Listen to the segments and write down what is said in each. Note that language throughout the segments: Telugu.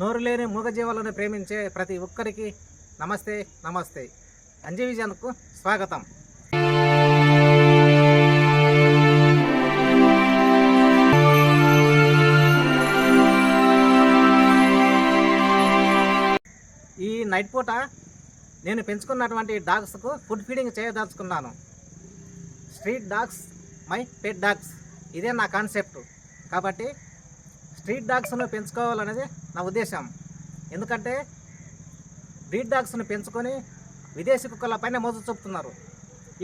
నోరు లేని మూగజీవాలను ప్రేమించే ప్రతి ఒక్కరికి నమస్తే నమస్తే. అంజీవిజన్కు స్వాగతం. ఈ నైట్ పూట నేను పెంచుకున్నటువంటి డాగ్స్కు food feeding చేయదలుచుకున్నాను. Street dogs my pet dogs. ఇదే నా కాన్సెప్ట్. కాబట్టి స్ట్రీట్ డాగ్స్ను పెంచుకోవాలనేది నా ఉద్దేశం. ఎందుకంటే బ్రీడ్ డాగ్స్ను పెంచుకొని విదేశీ కుక్కల పైన మోజు చూపుతున్నారు.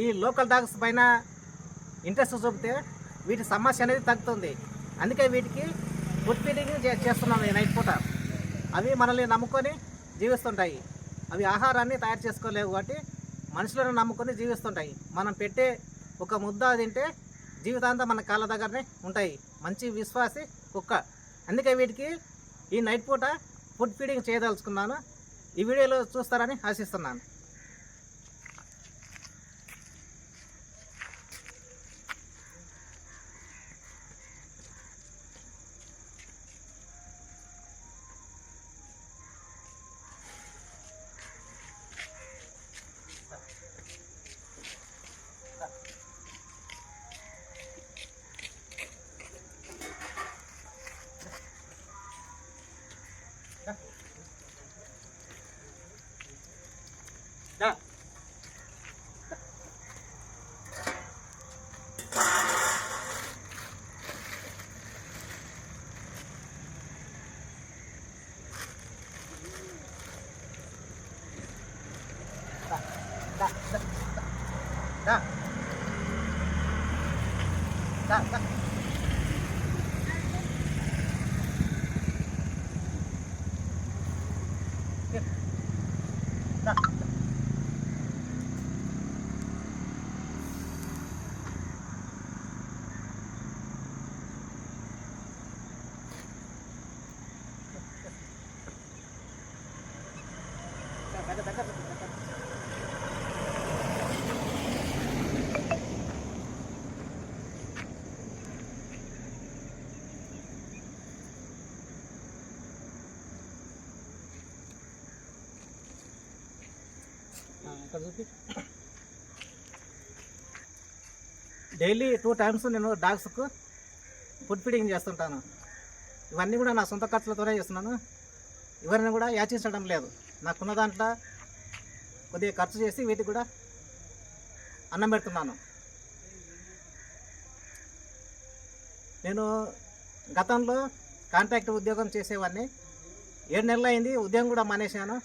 ఈ లోకల్ డాగ్స్ పైన ఇంట్రెస్ట్ చూపితే వీటి సమస్య అనేది తగ్గుతుంది. అందుకే వీటికి ఫుడ్ ఫీడింగ్ చేస్తున్నాను నైట్ పూట. అవి మనల్ని నమ్ముకొని జీవిస్తుంటాయి. అవి ఆహారాన్ని తయారు చేసుకోలేవు కాబట్టి మనుషులను నమ్ముకొని జీవిస్తుంటాయి. మనం పెట్టే ఒక ముద్ద తింటే జీవితాంతం మన కాళ్ళ దగ్గరనే ఉంటాయి. మంచి విశ్వాసి కుక్క. అందుకే వీటికి ఈ నైట్ పూట ఫుడ్ ఫీడింగ్ చేయదలుచుకున్నాను. ఈ వీడియోలో చూస్తారని ఆశిస్తున్నాను. డైలీ టూ టైమ్స్ నేను డాగ్స్కు ఫుడ్ ఫీడింగ్ చేస్తుంటాను. ఇవన్నీ కూడా నా సొంత ఖర్చులతోనే చేస్తున్నాను. ఎవరిని కూడా యాచించడం లేదు. నాకున్న దాంట్లో కొద్దిగా ఖర్చు చేసి వీటికి కూడా అన్నం పెడుతున్నాను. నేను గతంలో కాంట్రాక్ట్ ఉద్యోగం చేసేవాడిని. ఏడు నెలలు అయింది ఉద్యోగం కూడా మానేశాను.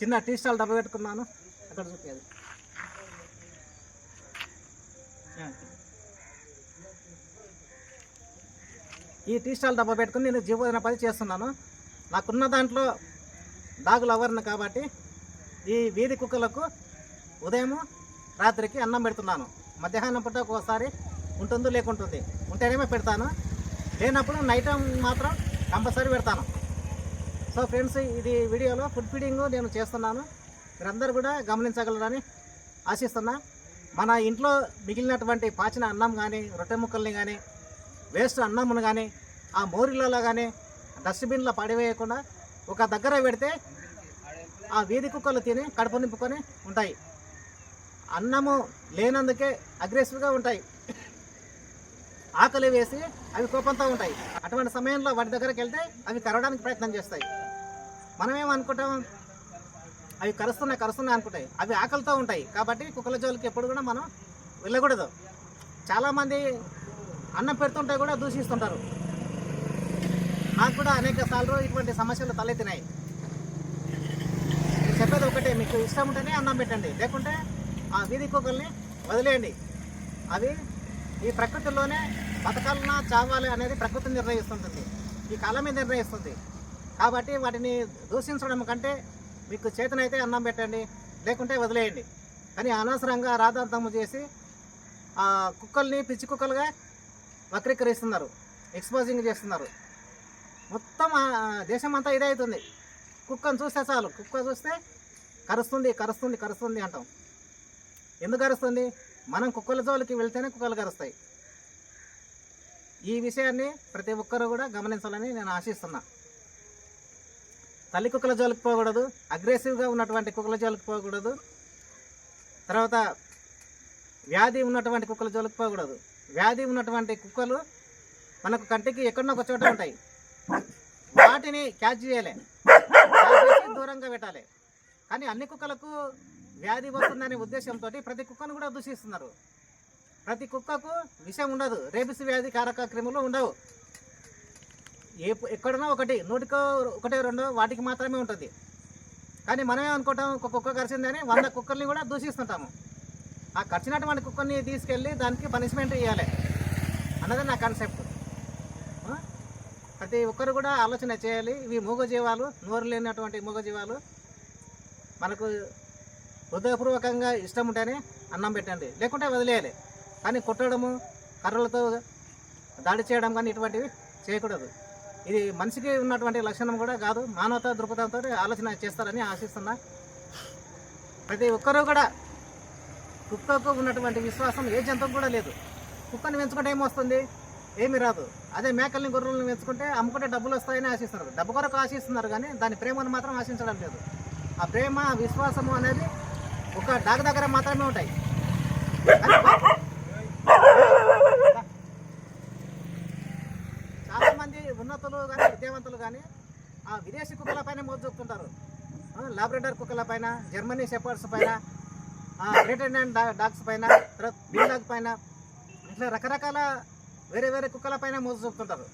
చిన్న టీ స్టాల్ డబ్బా పెట్టుకున్నాను. అక్కడ చూపేది ఈ టీ స్టాల్ డబ్బా పెట్టుకుని నేను జీవోపది చేస్తున్నాను. నాకున్న దాంట్లో డాగులు అవర్ను కాబట్టి ఈ వీధి కుక్కలకు ఉదయం రాత్రికి అన్నం పెడుతున్నాను. మధ్యాహ్నం పూట ఒకసారి ఉంటుందో లేకుంటుంది ఉంటేనేమో పెడతాను. లేనప్పుడు నైట్ మాత్రం కంపల్సరీ పెడతాను. సో ఫ్రెండ్స్ ఇది వీడియోలో ఫుడ్ ఫీడింగ్ నేను చేస్తున్నాను. మీరందరూ కూడా గమనించగలరని ఆశిస్తున్నా. మన ఇంట్లో మిగిలినటువంటి పాచిన అన్నం కానీ రొట్టె ముక్కల్ని కానీ వేస్ట్ అన్నమును కానీ ఆ మోరిలలో కానీ డస్ట్బిన్లో పడివేయకుండా ఒక దగ్గర పెడితే ఆ వీధి కుక్కలు తిని కడుపు నింపుకొని ఉంటాయి. అన్నము లేనందుకే అగ్రెసివ్గా ఉంటాయి. ఆకలి వేసి అవి కోపంతో ఉంటాయి. అటువంటి సమయంలో వాటి దగ్గరికి వెళ్తే అవి కరవడానికి ప్రయత్నం చేస్తాయి. మనమేం అనుకుంటాం అవి కరుస్తున్నాయి కరుస్తున్నాయి అనుకుంటాయి. అవి ఆకలితో ఉంటాయి. కాబట్టి కుక్కల జోలికి ఎప్పుడు కూడా మనం వెళ్ళకూడదు. చాలామంది అన్నం పెడుతుంటే కూడా దూషిస్తుంటారు. నాకు కూడా అనేక సార్లు ఇటువంటి సమస్యలు తలెత్తినాయి. చెప్పేది ఒకటే మీకు ఇష్టం ఉంటేనే అన్నం పెట్టండి. లేకుంటే ఆ వీధి కుక్కల్ని వదిలేయండి. అవి ఈ ప్రకృతిలోనే బతకాలన్నా చావాలి అనేది ప్రకృతి నిర్ణయిస్తుంటుంది. ఈ కాలమే నిర్ణయిస్తుంది. కాబట్టి వాటిని దూషించడం కంటే మీకు చేతనైతే అన్నం పెట్టండి లేకుంటే వదిలేయండి. కానీ అనవసరంగా రాధార్థము చేసి ఆ కుక్కల్ని పిచ్చి కుక్కలుగా వక్రీకరిస్తున్నారు ఎక్స్పోజింగ్ చేస్తున్నారు. మొత్తం దేశం అంతా ఇదే అవుతుంది. కుక్కను చూస్తే చాలు కుక్క చూస్తే కరుస్తుంది కరుస్తుంది కరుస్తుంది అంటాం. ఎందుకు కరుస్తుంది? మనం కుక్కల జోలికి వెళ్తేనే కుక్కలు కరుస్తాయి. ఈ విషయాన్ని ప్రతి ఒక్కరూ కూడా గమనించాలని నేను ఆశిస్తున్నా. తల్లి కుక్కల జోలికి పోకూడదు అగ్రెసివ్గా ఉన్నటువంటి కుక్కల జోలికి పోకూడదు. తర్వాత వ్యాధి ఉన్నటువంటి కుక్కల జోలికి పోకూడదు. వ్యాధి ఉన్నటువంటి కుక్కలు మనకు కంటికి ఎక్కడన్నా ఒక చోట ఉంటాయి. వాటిని క్యాచ్ చేయాలి. దూరంగా పెట్టాలి. కానీ అన్ని కుక్కలకు వ్యాధి వస్తుందనే ఉద్దేశంతో ప్రతి కుక్కను కూడా దూషిస్తున్నారు. ప్రతి కుక్కకు విషం ఉండదు. రేబిస్ వ్యాధి కారక క్రిములు ఉండవు. ఏ ఎక్కడనో ఒకటి నూటికో ఒకటి రెండో వాటికి మాత్రమే ఉంటుంది. కానీ మనమే అనుకుంటాం ఒక కుక్క కరిచిందని వంద కుక్కర్ని కూడా దూషిస్తుంటాము. ఆ కరిచినటువంటి కుక్కర్ని తీసుకెళ్ళి దానికి పనిష్మెంట్ ఇవ్వాలి అన్నది నా కాన్సెప్ట్. ప్రతి ఒక్కరు కూడా ఆలోచన చేయాలి. ఇవి మూగజీవాలు నోరు లేనటువంటి మూగజీవాలు. మనకు హృదయపూర్వకంగా ఇష్టం ఉంటేనే అన్నం పెట్టండి. లేకుంటే వదిలేయాలి. కానీ కొట్టడము కర్రలతో దాడి చేయడం కానీ ఇటువంటివి చేయకూడదు. ఇది మనిషికి ఉన్నటువంటి లక్షణం కూడా కాదు మానవతా దృక్పథంతో ఆలోచన చేస్తారని ఆశిస్తున్నా. ప్రతి ఒక్కరూ కూడా కుక్కకు ఉన్నటువంటి విశ్వాసం ఏ జంతువు కూడా లేదు. కుక్కని పెంచుకుంటే ఏమొస్తుంది? ఏమి రాదు. అదే మేకల్ని గొర్రెలను పెంచుకుంటే అమ్ముకుంటే డబ్బులు వస్తాయని ఆశిస్తున్నారు. డబ్బు కొరకు ఆశిస్తున్నారు కానీ దాని ప్రేమను మాత్రం ఆశించడం లేదు. ఆ ప్రేమ విశ్వాసము అనేది ఒక డాగ్ దగ్గర మాత్రమే ఉంటాయి చాలా మంది ఉన్నతులు కానీ విద్యావంతులు కానీ ఆ విదేశీ కుక్కల పైన మోజు చూపుతుంటారు లాబ్రేటర్ కుక్కల పైన జర్మనీ షెపర్డ్స్ పైన గ్రేటర్ అండ్ డాగ్స్ పైన తర్వాత బిల్ డాగ్ పైన ఇట్లా రకరకాల వేరే వేరే కుక్కల పైన మోజు చూపుతుంటారు.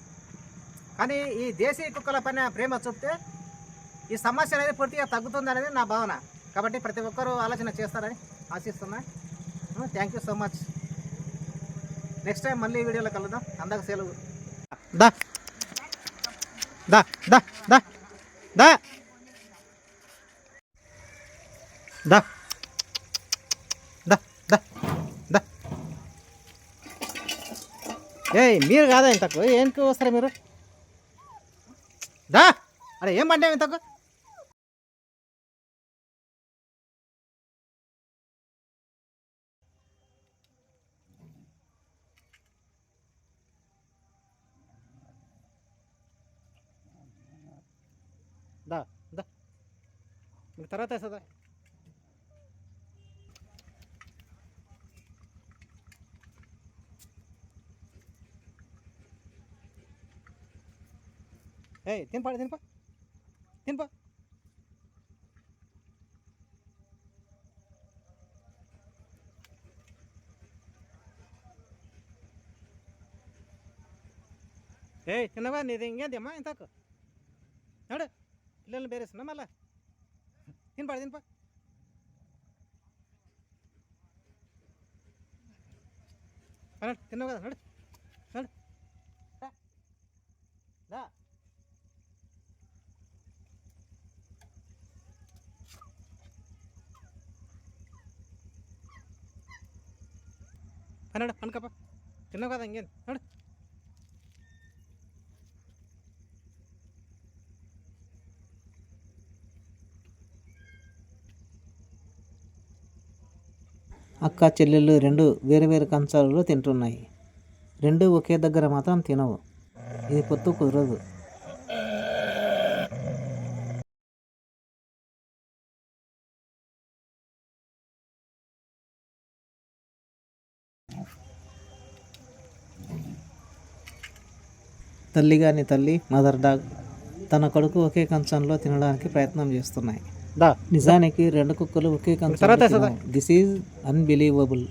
కానీ ఈ దేశీ కుక్కల పైన ప్రేమ చూపితే ఈ సమస్య అనేది పూర్తిగా తగ్గుతుంది అనేది నా భావన. కాబట్టి ప్రతి ఒక్కరూ ఆలోచన చేస్తారని ఆశిస్తున్నా. Thank you so much next time మళ్ళీ వీడియోలో కలుద్దాం. అందాక సెలవు. దా. దా. దా. దా. దా. దా. దా దా దా. ఏయ్ మీరు కాదా ఇంతకు? ఏంటి వస్తారా మీరు? దా. అరే ఏం పండే ఇంతకు? దా దా. మీకు తర్వాత వేస్తుందా ಏಯ್, ತಿನ್ಪ ತಿನ್ಪ. ತಿನ್ಪ. ಏಯ್, ತಿನ್ನವ ನೀದು ಹಿಂಗೇಂದ್ಯಮ್ಮ ಇಂತಾಕು ನೋಡು, ಇಲ್ಲೆಲ್ಲ ಬೇರೆ ನಮ್ಮಲ್ಲ ತಿನ್ಬಾರ್ದು ತಿನ್ಪ ನೋಡು ತಿನ್ನೋಗದ ನೋಡು. నడు అనుకప్ప తిన్నావు కదా ఇంకేం? నడు. అక్క చెల్లెళ్ళు రెండు వేరు వేరు కంచాలలో తింటున్నాయి. రెండు ఒకే దగ్గర మాత్రం తినవు. ఇది పొత్తు కుదరదు. తల్లి గాని తల్లి మదర్ డాగ్ తన కొడుకు ఒకే కంచంలో తినడానికి ప్రయత్నం చేస్తున్నాయి. నిజానికి రెండు కుక్కలు ఒకే కంచంలో దిస్ ఈజ్ అన్బిలీవబుల్.